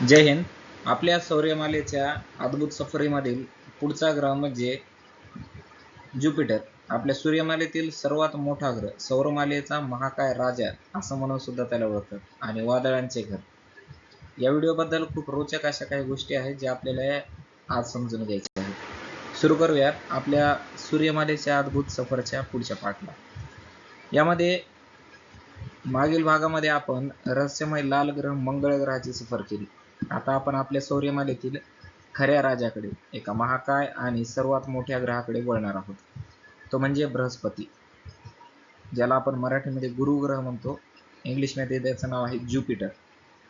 जय हिंद. आपल्या सौर्यमालेच्या अद्भुत सफरीमधील पुढचा ग्रह म्हणजे ज्युपिटर. आपल्या सूर्यमालेतील सर्वात मोठा ग्रह सौरमालेचा महाकाय राजा असं म्हणून सुद्धा त्याला ओळखतात. आणि वादळांचे घर. या व्हिडिओबद्दल खूप रोचक अशा काही गोष्टी आहेत ज्या आपल्याला आज समजून घ्यायच्या आहेत. सुरू करूयात आपल्या सूर्यमालेच्या अद्भुत सफरच्या पुढच्या पाठला. यामध्ये मागील भागामध्ये आपण रहस्यमय लाल ग्रह मंगळ ग्रहाची सफर केली. आता आपण आपल्या सौर्यमालेतील खऱ्या राजाकडे एका महाकाय आणि सर्वात मोठ्या ग्रहाकडे वळणार आहोत. तो म्हणजे बृहस्पती ज्याला आपण मराठीमध्ये गुरुग्रह म्हणतो. इंग्लिशमध्ये त्याचं नाव आहे ज्युपिटर.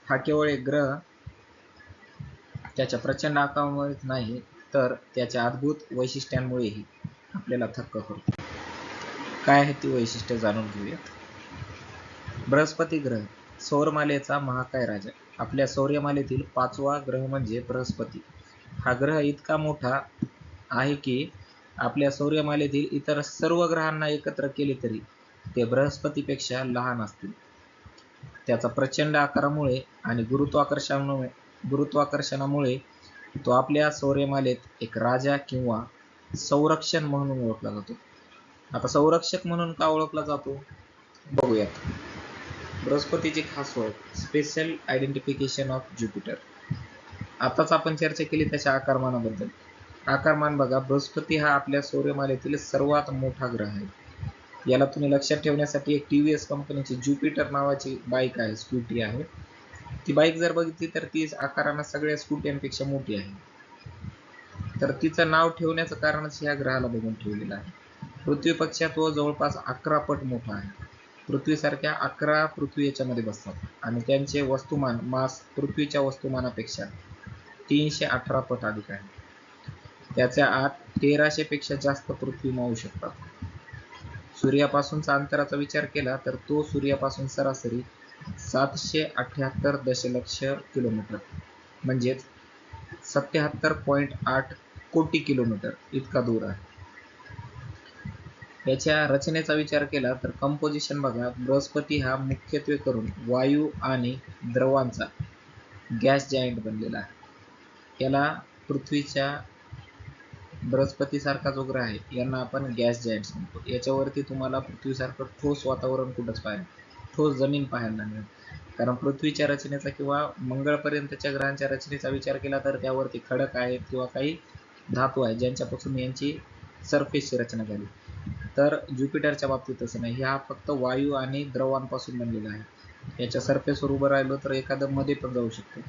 हा केवळ एक ग्रह त्याच्या प्रचंड आकारामुळेच नाही तर त्याच्या अद्भुत वैशिष्ट्यांमुळेही आपल्याला थक्क करतो काय आहे ती वैशिष्ट्य जाणून घेऊयात. बृहस्पती ग्रह सौरमालेचा महाकाय राजा. आपल्या सौर्यमालेतील पाचवा ग्रह म्हणजे बृहस्पती. हा ग्रह इतका मोठा आहे की आपल्या सौर्यमालेतील इतर सर्व ग्रहांना एकत्र केले तरी ते बृहस्पतीपेक्षा लहान असतील. त्याचा प्रचंड आकारामुळे आणि गुरुत्वाकर्षणामुळे गुरुत्वाकर्षणामुळे तो आपल्या सौर्यमालेत एक राजा किंवा संरक्षण म्हणून ओळखला जातो. आता संरक्षक म्हणून का ओळखला जातो? बघूयात. बृहस्पतीची खास ओळख स्पेशल आयडेंटिफिकेशन ऑफ ज्युपिटर आताच आपण चर्चा केली त्याच्या आकारमानाबद्दल. आकारमान बघा बृहस्पती हा आपल्या सौर्यमालेतील सर्वात मोठा ग्रह आहे. याला तुम्ही लक्षात ठेवण्यासाठी एक टी व्ही एस कंपनीची ज्युपिटर नावाची बाईक आहे स्कूटी आहे. ती बाईक जर बघितली तर ती आकारानं सगळ्या स्कूट्यांपेक्षा मोठी आहे. तर तिचं नाव ठेवण्याचं कारणच ह्या ग्रहाला बघून ठेवलेलं आहे. पृथ्वीपेक्षा तो जवळपास अकरा पट मोठा आहे. पृथ्वीसारख्या अकरा पृथ्वी याच्यामध्ये बसतात. आणि त्यांचे वस्तुमान मास पृथ्वीच्या वस्तुमानापेक्षा तीनशे अठरा पट अधिक आहे. त्याच्या आत तेराशे पेक्षा जास्त पृथ्वी मावू शकतात. सूर्यापासूनचा अंतराचा विचार केला तर तो सूर्यापासून सरासरी सातशे अठ्याहत्तर दशलक्ष किलोमीटर म्हणजेच सत्याहत्तर पॉईंट आठ कोटी किलोमीटर इतका दूर आहे. याच्या रचनेचा विचार केला तर कंपोजिशन बघा बृहस्पती हा मुख्यत्वे करून वायू आणि द्रवांचा गॅस जायंट बनलेला आहे. याला पृथ्वीच्या बृहस्पतीसारखा जो ग्रह आहे. यांना आपण गॅस जायंट्स म्हणतो. याच्यावरती तुम्हाला पृथ्वीसारखं ठोस वातावरण कुठंच पाहिजे ठोस जमीन पाहायला मिळेल कारण पृथ्वीच्या रचनेचा किंवा मंगळपर्यंतच्या ग्रहांच्या रचनेचा विचार केला तर त्यावरती खडक आहेत किंवा काही धातू आहेत ज्यांच्यापासून यांची सरफेसची रचना झाली. तर ज्युपिटरच्या बाबतीत तसं नाही. हा फक्त वायू आणि द्रवांपासून बनलेला आहे. याच्या सरफेसवर उभं राहिलो तर एखादं मध्ये पण जाऊ शकतो.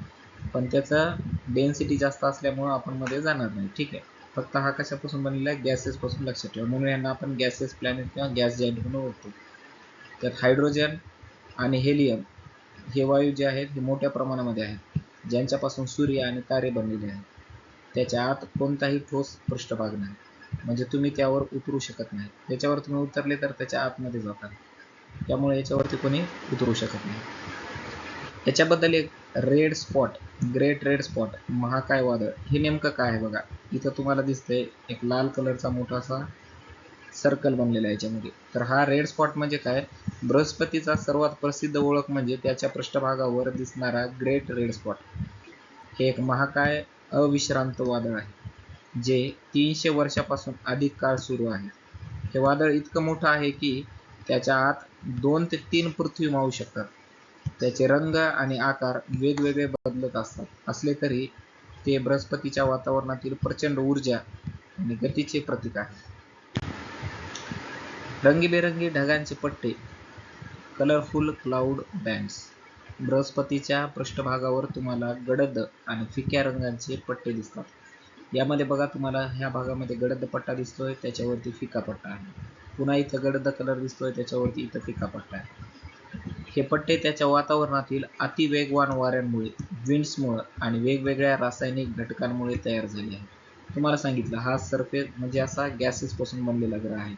पण त्याचा डेन्सिटी जास्त असल्यामुळं आपण मध्ये जाणार नाही. ठीक आहे? फक्त हा कशापासून बनलेला आहे? गॅसेसपासून लक्षात ठेवा. म्हणून यांना आपण गॅसेस प्लॅनेट किंवा गॅस जाईंट म्हणून ओळखतो. त्यात हायड्रोजन आणि हेलियम हे वायू जे आहेत हे मोठ्या प्रमाणामध्ये आहेत. ज्यांच्यापासून सूर्य आणि तारे बनलेले आहेत. त्याच्या आत कोणताही ठोस पृष्ठभाग नाही. म्हणजे तुम्ही त्यावर उतरू शकत नाही. त्याच्यावर तुम्ही उतरले तर त्याच्या आतमध्ये जातात त्यामुळे याच्यावरती कोणी उतरू शकत नाही. याच्याबद्दल एक red spot great red spot महाकाय वादळ हे नेमकं काय आहे बघा. इथं तुम्हाला दिसतंय एक लाल कलरचा मोठा असा सर्कल बनलेला आहे याच्यामध्ये. तर हा रेड स्पॉट म्हणजे काय? बृहस्पतीचा सर्वात प्रसिद्ध ओळख म्हणजे त्याच्या पृष्ठभागावर दिसणारा ग्रेट रेड स्पॉट हे एक महाकाय अविश्रांत वादळ आहे. जे तीनशे वर्षापासून अधिक काळ सुरू आहे. हे वादळ इतकं मोठं आहे की त्याच्या आत दोन ते तीन पृथ्वी मावू शकतात. त्याचे रंग आणि आकार वेगवेगळे बदलत असतात. असले तरी ते बृहस्पतीच्या वातावरणातील प्रचंड ऊर्जा आणि गतीचे प्रतीक आहे. रंगीबेरंगी ढगांचे पट्टे कलरफुल क्लाउड बँड्स बृहस्पतीच्या पृष्ठभागावर तुम्हाला गडद आणि फिक्या रंगांचे पट्टे दिसतात. यामध्ये बघा तुम्हाला ह्या भागामध्ये गडद पट्टा दिसतोय त्याच्यावरती फिका पट्टा आहे. पुन्हा इथं गडद कलर दिसतोय त्याच्यावरती इथं फिका पट्टा आहे. हे पट्टे त्याच्या वातावरणातील अतिवेगवान वाऱ्यांमुळे विंड्समुळे आणि वेगवेगळ्या रासायनिक घटकांमुळे तयार झाले आहे. तुम्हाला सांगितलं हा सरफेस म्हणजे असा गॅसेसपासून बनलेला ग्रह आहे.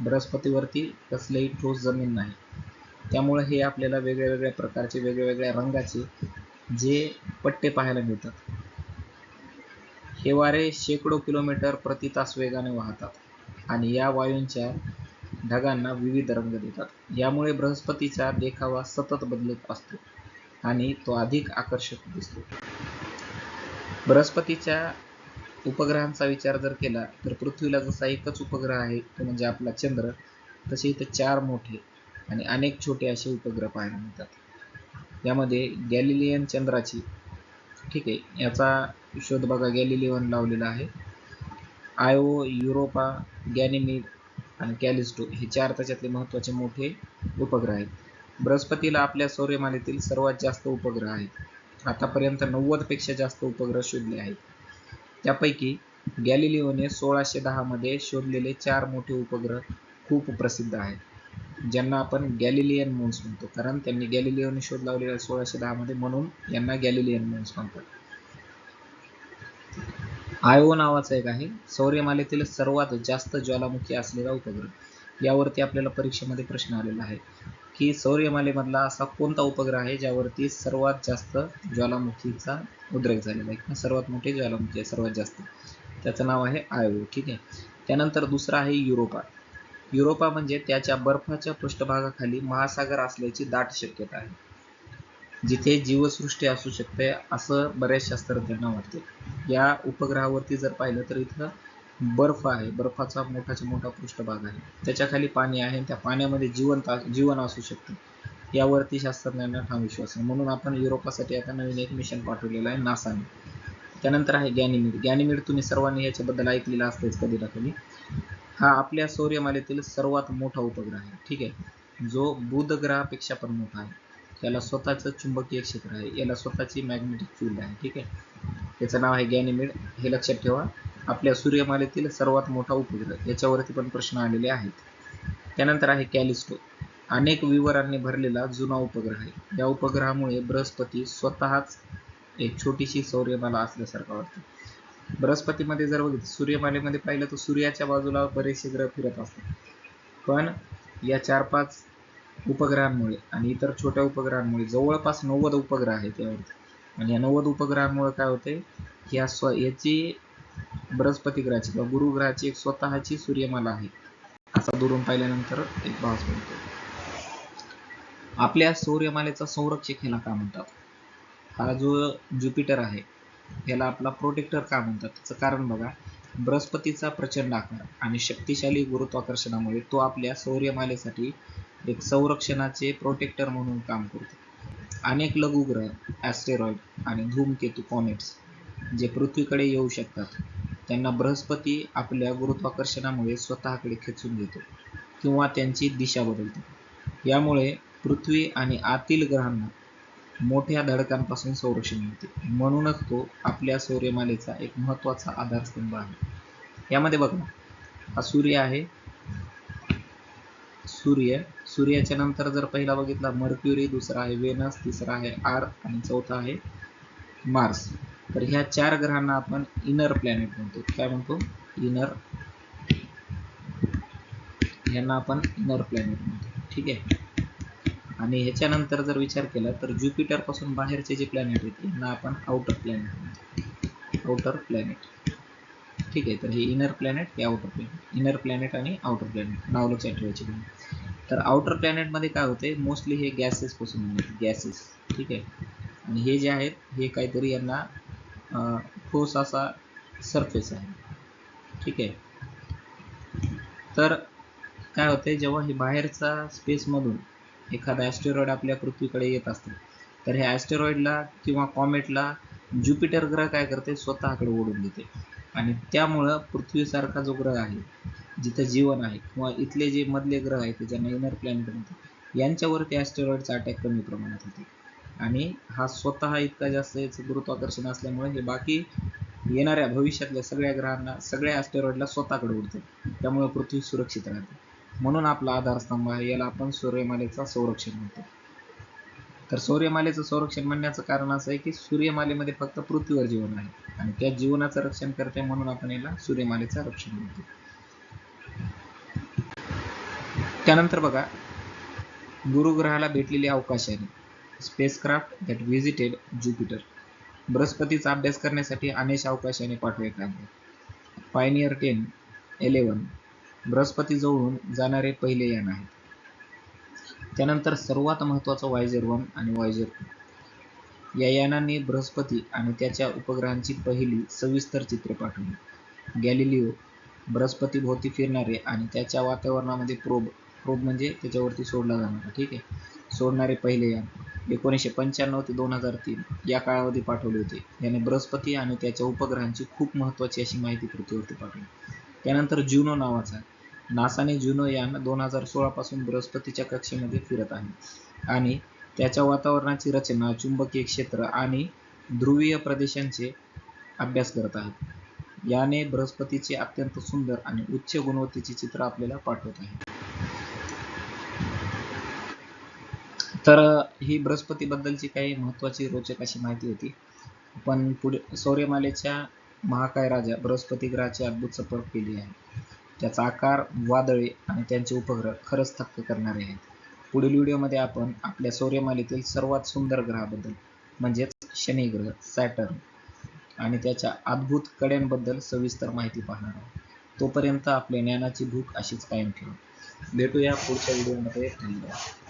बृहस्पतीवरती कसलेही ठोस जमीन नाही. त्यामुळे हे आपल्याला वेगळ्या वेगळ्या प्रकारचे वेगळ्या वेगळ्या रंगाचे जे पट्टे पाहायला मिळतात. हे वारे शेकडो किलोमीटर प्रति तास वेगाने वाहतात आणि या वायूंच्या ढगांना विविध रंग देतात. यामुळे बृहस्पतीचा देखावा सतत बदलत असतो आणि तो अधिक आकर्षक दिसतो. बृहस्पतीच्या उपग्रहांचा विचार जर केला तर पृथ्वीला जसा एकच उपग्रह आहे तो म्हणजे आपला चंद्र तसे इथे चार मोठे आणि अनेक छोटे असे उपग्रह पाहायला मिळतात. यामध्ये गॅलिलियन चंद्राची ठीक आहे याचा शोध बघा गॅलिलिओन लावलेला आहे. आयो युरोपा गॅनिमी आणि कॅलिस्टो हे चार त्याच्यातले महत्त्वाचे मोठे उपग्रह आहेत. बृहस्पतीला आपल्या सौर्यमालेतील सर्वात जास्त उपग्रह आहेत. आतापर्यंत नव्वदपेक्षा जास्त उपग्रह शोधले आहेत. त्यापैकी गॅलिलिओने सोळाशे दहामध्ये शोधलेले चार मोठे उपग्रह खूप प्रसिद्ध आहेत ज्यांना आपण गॅलिलियन मून्स म्हणतो. कारण त्यांनी गॅलिलिओने शोध लावलेला सोळाशे दहामध्ये म्हणून यांना गॅलिलियन मून्स म्हणतात. आयो नावाचा एक आहे. सौर्यमालेतील सर्वात जास्त ज्वालामुखी असलेला उपग्रह. यावरती आपल्याला परीक्षेमध्ये प्रश्न आलेला आहे की सौर्यमालेमधला असा कोणता उपग्रह आहे ज्यावरती सर्वात जास्त ज्वालामुखीचा उद्रेक झालेला आहे? किंवा सर्वात मोठे ज्वालामुखी आहे सर्वात जास्त. त्याचं नाव आहे आयो ठीक आहे? त्यानंतर दुसरा आहे युरोपा. युरोपा म्हणजे त्याच्या बर्फाच्या पृष्ठभागाखाली महासागर असल्याची दाट शक्यता आहे. जिथे जीवसृष्टी असू शकते असं बऱ्याच शास्त्रज्ञांना वाटते या उपग्रहावरती जर पाहिलं तर इथं बर्फ आहे. बर्फाचा मोठाचा मोठा पृष्ठभाग आहे. त्याच्याखाली पाणी आहे त्या पाण्यामध्ये जिवंत जीवन असू शकते. यावरती शास्त्रज्ञांना ठाम विश्वास आहे. म्हणून आपण युरोपासाठी आता नवीन एक मिशन पाठवलेलं आहे नासाने. त्यानंतर आहे गॅनिमीड. गॅनिमीड तुम्ही सर्वांनी याच्याबद्दल ऐकलेलं असतेच कधी ना कधी. हा आपल्या सौर्यमालेतील सर्वात मोठा उपग्रह आहे. ठीक आहे? जो बुध ग्रहापेक्षा पण मोठा आहे. याला स्वतःचं चुंबकीय क्षेत्र आहे. याला स्वतःची मॅग्नेटिक फील्ड आहे. ठीक आहे? त्याचं नाव आहे गॅनिमिड हे लक्षात ठेवा. आपल्या सूर्यमालेतील सर्वात मोठा उपग्रह. याच्यावरती पण प्रश्न आलेले आहेत. त्यानंतर आहे कॅलिस्टो अनेक विवरांनी भरलेला जुना उपग्रह आहे. या उपग्रहामुळे बृहस्पती स्वतःच एक छोटीशी सौर्यमाला असल्यासारखा वाटतो. बृहस्पतीमध्ये जर बघितलं सूर्यमालेमध्ये पाहिलं तर सूर्याच्या बाजूला बरेचसे ग्रह फिरत असतात. पण या चार पाच उपग्रहांमुळे आणि इतर छोट्या उपग्रहांमुळे जवळपास नव्वद उपग्रह आहेत यावरती. आणि या नव्वद उपग्रहांमुळे काय होते? या स्व याची बृहस्पती ग्रहाची किंवा गुरु ग्रहाची एक स्वतःची सूर्यमाला आहे. असा दुरून पाहिल्यानंतर एक भास बनतो. आपल्या सूर्यमालेचा संरक्षक ह्याला का म्हणतात? हा जो ज्युपिटर आहे याला आपला प्रोटेक्टर का म्हणतात? त्याचं कारण बघा. बृहस्पतीचा प्रचंड आकार आणि शक्तिशाली गुरुत्वाकर्षणामुळे तो आपल्या सौर्यमालेसाठी एक संरक्षणाचे प्रोटेक्टर म्हणून काम करतो. अनेक लघुग्रह ॲस्टेरॉइड आणि धूमकेतू कॉमेट्स जे पृथ्वीकडे येऊ शकतात त्यांना बृहस्पती आपल्या गुरुत्वाकर्षणामुळे स्वतःकडे खेचून घेतो किंवा त्यांची दिशा बदलते. यामुळे पृथ्वी आणि आतील ग्रहांना मोठ्या धडकांपासून संरक्षण मिळते. म्हणूनच तो आपल्या सौर्यमालेचा एक महत्त्वाचा आधारस्तंभ आहे. यामध्ये बघा हा सूर्य आहे. सूर्य सूर्याच्या नंतर जर पहिला बघितला मर्क्युरी दुसरा आहे वेनस तिसरा आहे आर आणि चौथा आहे मार्स. तर ह्या चार ग्रहांना आपण इनर प्लॅनेट म्हणतो. काय म्हणतो? इनर. यांना आपण इनर प्लॅनेट म्हणतो. ठीक आहे? आणि ह्याच्यानंतर जर विचार केला तर ज्युपिटरपासून बाहेरचे जे प्लॅनेट आहेत यांना आपण आउटर प्लॅनेट म्हणतो. आउटर प्लॅनेट ठीक आहे तर हे इनर प्लॅनेट हे आउटर प्लॅनेट इनर प्लॅनेट आणि आउटर प्लॅनेट नाव लक्षात ठेवायचे तर आउटर प्लॅनेटमध्ये काय होते मोस्टली हे गॅसेस पासून गॅसेस ठीक आहे? आणि हे जे आहेत हे काहीतरी यांना ठोस असा सरफेस आहे. ठीक आहे? तर काय होते जेव्हा हे बाहेरचा स्पेसमधून एखादा ॲस्टेरॉइड आपल्या पृथ्वीकडे येत असतो. तर ह्या ॲस्टेरॉइडला किंवा कॉमेटला ज्युपिटर ग्रह काय करते? स्वतःकडे ओढून देते. आणि त्यामुळं पृथ्वीसारखा जो ग्रह आहे जिथं जीवन आहे किंवा इथले जे मधले ग्रह आहेत ज्यांना इनर प्लॅनेट म्हणतात यांच्यावरती ॲस्टेरॉइडचा अटॅक कमी प्रमाणात होते. आणि हा स्वतः इतका जास्त याचं गुरुत्वाकर्षण असल्यामुळे हे बाकी येणाऱ्या भविष्यातल्या सगळ्या ग्रहांना सगळ्या ॲस्टेरॉइडला स्वतःकडे उडतं त्यामुळे पृथ्वी सुरक्षित राहते. म्हणून आपला आधारस्तंभ आहे. याला आपण सूर्यमालेचा संरक्षण म्हणतो. तर सूर्यमालेचं संरक्षण म्हणण्याचं कारण असं आहे की सूर्यमालेमध्ये फक्त पृथ्वीवर जीवन आहे. आणि त्या जीवनाचं रक्षण करते म्हणून आपण याला सूर्यमालेचं रक्षण म्हणतो. त्यानंतर बघा गुरुग्रहाला भेटलेली अवकाशाने स्पेसक्राफ्ट दॅट व्हिजिटेड ज्युपिटर बृहस्पतीचा अभ्यास करण्यासाठी अनेक अवकाशाने पाठवण्यात आले पायनियर टेन इलेवन बृहस्पतीजवळून जाणारे पहिले यान आहे त्यानंतर सर्वात महत्त्वाचं वायझर वन आणि वायझर टू. या यानांनी बृहस्पती आणि त्याच्या उपग्रहांची पहिली सविस्तर चित्रे पाठवली. गॅलिलिओ बृहस्पतीभोवती फिरणारे आणि त्याच्या वातावरणामध्ये प्रोब प्रोब म्हणजे त्याच्यावरती सोडला जाणारा ठीक आहे? सोडणारे पहिले यान. एकोणीसशे पंच्याण्णव ते दोन हजार तीन या काळामध्ये पाठवले होते. याने बृहस्पती आणि त्याच्या उपग्रहांची खूप महत्त्वाची अशी माहिती पृथ्वीवरती पाठवली. त्यानंतर जुनो नावाचा नासाने जुनो यान दोन हजार सोळापासून बृहस्पतीच्या कक्षेमध्ये फिरत आहे. आणि त्याच्या वातावरणाची रचना चुंबकीय क्षेत्र आणि ध्रुवीय प्रदेशांचे अभ्यास करत आहेत. याने बृहस्पतीचे अत्यंत सुंदर आणि उच्च गुणवत्तेचे चित्र आपल्याला पाठवत आहे. तर ही बृहस्पतीबद्दलची काही महत्त्वाची रोचक अशी माहिती होती. पण पुढे सौर्यमालेच्या महाकाय राजा बृहस्पती ग्रहाची अद्भुत सफर केली आहे. त्याचा आकार वादळे आणि त्यांचे उपग्रह खरंच थक्क करणारे आहेत. पुढील व्हिडिओमध्ये आपण आपल्या सौर्यमालेतील सर्वात सुंदर ग्रहाबद्दल म्हणजेच शनिग्रह सॅटर्न आणि त्याच्या अद्भुत कड्यांबद्दल सविस्तर माहिती पाहणार आहोत. तोपर्यंत आपल्या ज्ञानाची भूक अशीच कायम ठेवा. भेटूया पुढच्या व्हिडिओमध्ये. धन्यवाद.